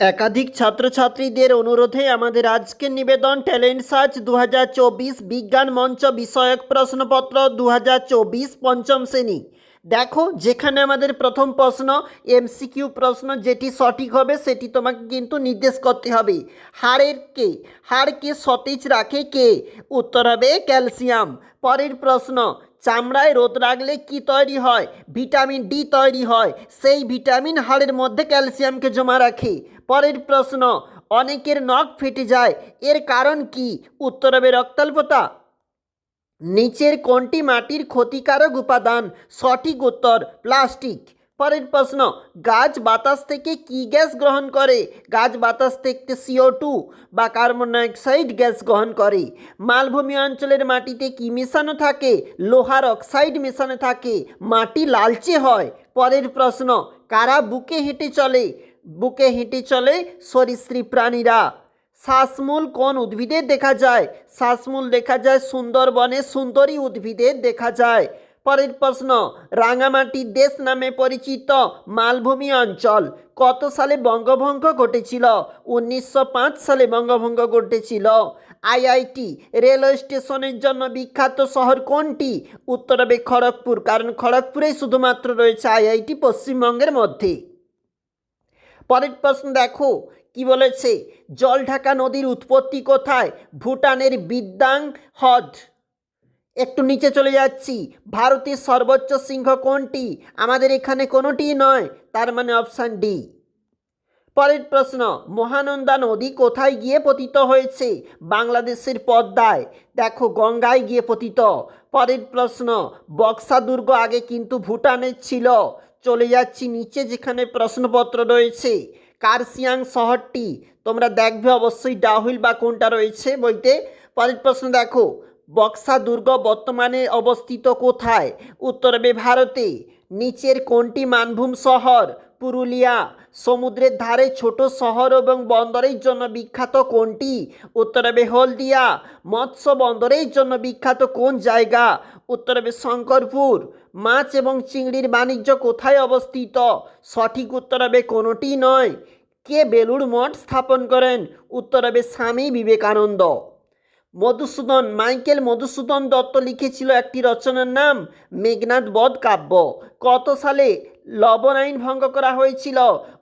একাধিক ছাত্রছাত্রীদের অনুরোধে আমাদের আজকের নিবেদন ট্যালেন্ট সার্চ দু হাজার চব্বিশ বিজ্ঞান মঞ্চ বিষয়ক প্রশ্নপত্র দু পঞ্চম শ্রেণি। দেখো, যেখানে আমাদের প্রথম প্রশ্ন, এমসিকিউ প্রশ্ন, যেটি সঠিক হবে সেটি তোমাকে কিন্তু নির্দেশ করতে হবে। হাড়ের কে? হাড়কে সতেজ রাখে কে? উত্তর হবে ক্যালসিয়াম। পরের প্রশ্ন চামড়ায় রোদ রাখলে কি তৈরি হয়? ভিটামিন ডি তৈরি হয়। সেই ভিটামিন হাড়ের মধ্যে ক্যালসিয়ামকে জমা রাখে। পরের প্রশ্ন, অনেকের নখ ফেটে যায়। এর কারণ কি? উত্তর হবে রক্তাল্পতা। নিচের কোনটি মাটির ক্ষতিকারক উপাদান? সঠিক উত্তর, প্লাস্টিক। পরের প্রশ্ন, গাছ বাতাস থেকে কি গ্যাস গ্রহণ করে? গাছ বাতাস থেকে সিও টু বা কার্বন ডাইঅক্সাইড গ্যাস গ্রহণ করে। মালভূমি অঞ্চলের মাটিতে কি মেশানো থাকে? লোহার অক্সাইড মেশানো থাকে। মাটি লালচে হয়। পরের প্রশ্ন, কারা বুকে হেঁটে চলে? বুকে হেঁটে চলে সরীসৃপ প্রাণীরা। শ্বাসমূল কোন উদ্ভিদের দেখা যায়? শ্বাসমূল দেখা যায় সুন্দরবনে সুন্দরী উদ্ভিদের দেখা যায়। পরের প্রশ্ন রাঙামাটির দেশ নামে পরিচিত মালভূমি অঞ্চল কত সালে বঙ্গভঙ্গ ঘটেছিল? উনিশশো পাঁচ সালে বঙ্গভঙ্গ ঘটেছিল। আইআইটি, রেলওয়ে স্টেশনের জন্য বিখ্যাত শহর কোনটি? উত্তর হবে খড়গপুর, কারণ খড়গপুরেই শুধুমাত্র রয়েছে আইআইটি পশ্চিমবঙ্গের মধ্যে। পরের প্রশ্ন দেখো, কি বলেছে? জলঢাকা নদীর উৎপত্তি কোথায়? ভুটানের বিদ্যাং হ্রদ। একটু নিচে চলে যাচ্ছি। ভারতের সর্বোচ্চ সিংহ কোনটি? আমাদের এখানে কোনোটি নয়, তার মানে অপশান ডি। পরের প্রশ্ন, মহানন্দা নদী কোথায় গিয়ে পতিত হয়েছে? বাংলাদেশের পদ্মায়। দেখো, গঙ্গায় গিয়ে পতিত। পরের প্রশ্ন বক্সা দুর্গ আগে কিন্তু ভুটানের ছিল। চলে যাচ্ছি নিচে যেখানে প্রশ্নপত্র রয়েছে। কার্সিয়াং শহরটি, তোমরা দেখবে অবশ্যই ডাহুইল বা কোনটা রয়েছে বইতে। পরের প্রশ্ন দেখো বক্সা দুর্গ বর্তমানে অবস্থিত কোথায়? উত্তর হবে ভারতে। নিচের কোনটি মানভূম শহর? পুরুলিয়া। সমুদ্রের ধারে ছোট শহর এবং বন্দরের জন্য বিখ্যাত কোনটি? উত্তর হবে হলদিয়া। মৎস্য বন্দরের জন্য বিখ্যাত কোন জায়গা? উত্তর হবে শঙ্করপুর। মাছ এবং চিংড়ির বাণিজ্য কোথায় অবস্থিত? সঠিক উত্তর হবে কোনোটি নয়। কে বেলুড় মঠ স্থাপন করেন? উত্তর হবে স্বামী বিবেকানন্দ। মধুসূদন, মাইকেল মধুসূদন দত্ত লিখেছিল একটি রচনার নাম মেঘনাথ বধ কাব্য। কত সালে লবণ আইন ভঙ্গ করা হয়েছিল?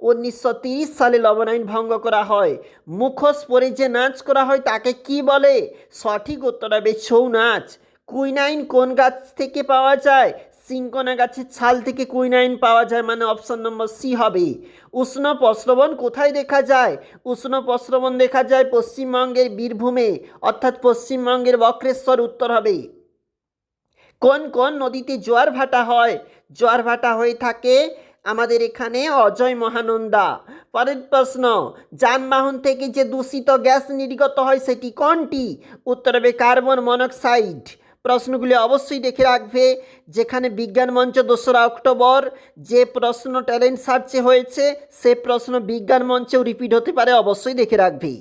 উনিশশো তিরিশ সালে লবণ আইন ভঙ্গ করা হয়। মুখোশ পরে যে নাচ করা হয় তাকে কি বলে? সঠিক উত্তর হবে ছৌ নাচ। কুইনাইন কোন গাছ থেকে পাওয়া যায়? সিঙ্কোনা গাছের ছাল থেকে কুইনাইন পাওয়া যায় মানে অপশন নম্বর সি হবে। উষ্ণ প্রস্রবণ কোথায় দেখা যায়? উষ্ণ প্রস্রবণ দেখা যায় পশ্চিমবঙ্গের বীরভূমে, অর্থাৎ পশ্চিমবঙ্গের বক্রেশ্বর উত্তর হবে। কোন কোন নদীতে জোয়ার ভাটা হয়? জোয়ার ভাটা হয়ে থাকে আমাদের এখানে অজয় মহানন্দা। পরের প্রশ্ন, যানবাহন থেকে যে দূষিত গ্যাস নির্গত হয় সেটি কোনটি? উত্তর হবে কার্বন মনোক্সাইড। প্রশ্নগুলি অবশ্যই দেখে রাখবে। যেখানে বিজ্ঞান মঞ্চ দোসরা অক্টোবর যে প্রশ্ন ট্যালেন্ট সার্চে হয়েছে, সে প্রশ্ন বিজ্ঞান মঞ্চেও রিপিট হতে পারে, অবশ্যই দেখে রাখবে।